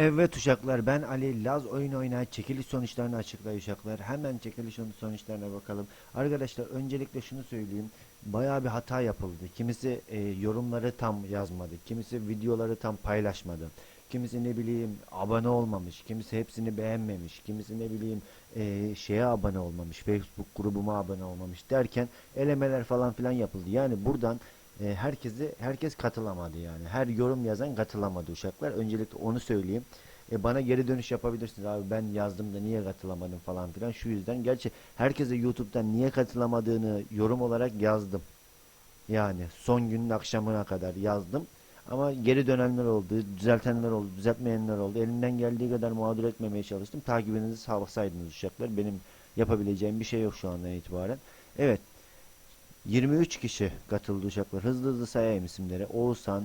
Evet uşaklar ben Ali Laz oyun oynay çekiliş sonuçlarını açıklay uşaklar. Hemen çekiliş son- sonuçlarına bakalım. Arkadaşlar öncelikle şunu söyleyeyim. Bayağı bir hata yapıldı. Kimisi e, yorumları tam yazmadı. Kimisi videoları tam paylaşmadı. Kimisi ne bileyim abone olmamış. Kimisi hepsini beğenmemiş. Kimisi ne bileyim e, şeye abone olmamış. Facebook grubuma abone olmamış derken elemeler falan filan yapıldı. Yani buradan e, herkesi herkes katılamadı yani. Her yorum yazan katılamadı uşaklar. Öncelikle onu söyleyeyim. E, bana geri dönüş yapabilirsiniz abi ben yazdım da niye katılamadım falan filan şu yüzden. Gerçi herkese YouTube'dan niye katılamadığını yorum olarak yazdım. Yani son günün akşamına kadar yazdım. Ama geri dönenler oldu, düzeltenler oldu, düzeltmeyenler oldu. Elimden geldiği kadar mağdur etmemeye çalıştım. Takibinizi sağlasaydınız uşaklar. Benim yapabileceğim bir şey yok şu andan itibaren. Evet. 23 kişi katıldı uşaklar. Hızlı hızlı sayayım isimleri. Oğuzhan,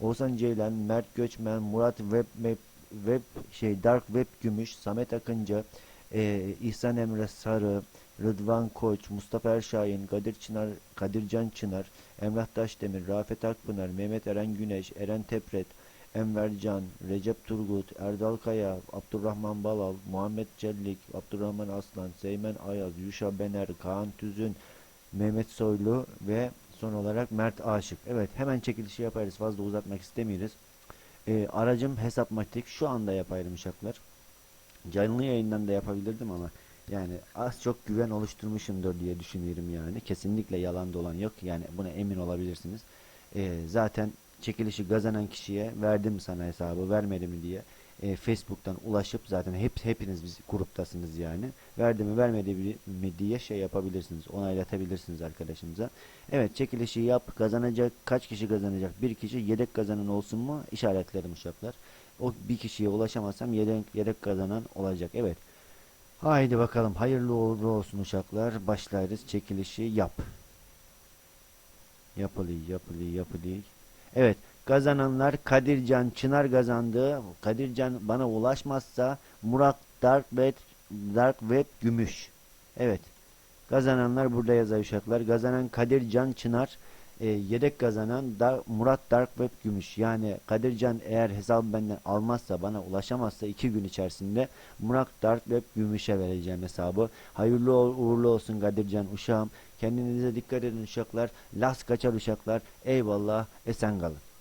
Oğuzhan Ceylan, Mert Göçmen, Murat Web, Web, Web şey Dark Web Gümüş, Samet Akıncı, e, İhsan Emre Sarı, Rıdvan Koç, Mustafa Erşahin, Kadir Çınar, Kadircan Çınar, Emrah Taşdemir, Rafet Akpınar, Mehmet Eren Güneş, Eren Tepret, Enver Can, Recep Turgut, Erdal Kaya, Abdurrahman Balal, Muhammed Cellik, Abdurrahman Aslan, Seymen Ayaz, Yuşa Bener, Kaan Tüzün, Mehmet Soylu ve son olarak Mert Aşık. Evet hemen çekilişi yaparız. Fazla uzatmak istemiyoruz. Ee, aracım hesapmatik. Şu anda yapayım uşaklar. Canlı yayından da yapabilirdim ama yani az çok güven oluşturmuşumdur diye düşünüyorum yani. Kesinlikle yalan dolan yok. Yani buna emin olabilirsiniz. Ee, zaten çekilişi kazanan kişiye verdim sana hesabı vermedi mi diye e, Facebook'tan ulaşıp zaten hep hepiniz biz gruptasınız yani. Verdi mi vermedi mi diye şey yapabilirsiniz. Onaylatabilirsiniz arkadaşımıza. Evet çekilişi yap. Kazanacak kaç kişi kazanacak? Bir kişi yedek kazanan olsun mu? İşaretlerim uşaklar. O bir kişiye ulaşamazsam yedek, yedek kazanan olacak. Evet. Haydi bakalım. Hayırlı uğurlu olsun uşaklar. Başlarız. Çekilişi yap. Yapılıyor, yapılıyor, yapılıyor. Evet. Kazananlar Kadircan Çınar kazandı. Kadircan bana ulaşmazsa Murat Dark Web, Dark Web Gümüş. Evet. Kazananlar burada yazar uşaklar. Kazanan Kadircan Çınar. e, yedek kazanan da Murat Dark Web Gümüş. Yani Kadircan eğer hesabı benden almazsa bana ulaşamazsa iki gün içerisinde Murat Dark Web Gümüş'e vereceğim hesabı. Hayırlı uğurlu olsun Kadircan uşağım. Kendinize dikkat edin uşaklar. Las kaçar uşaklar. Eyvallah. Esen kalın.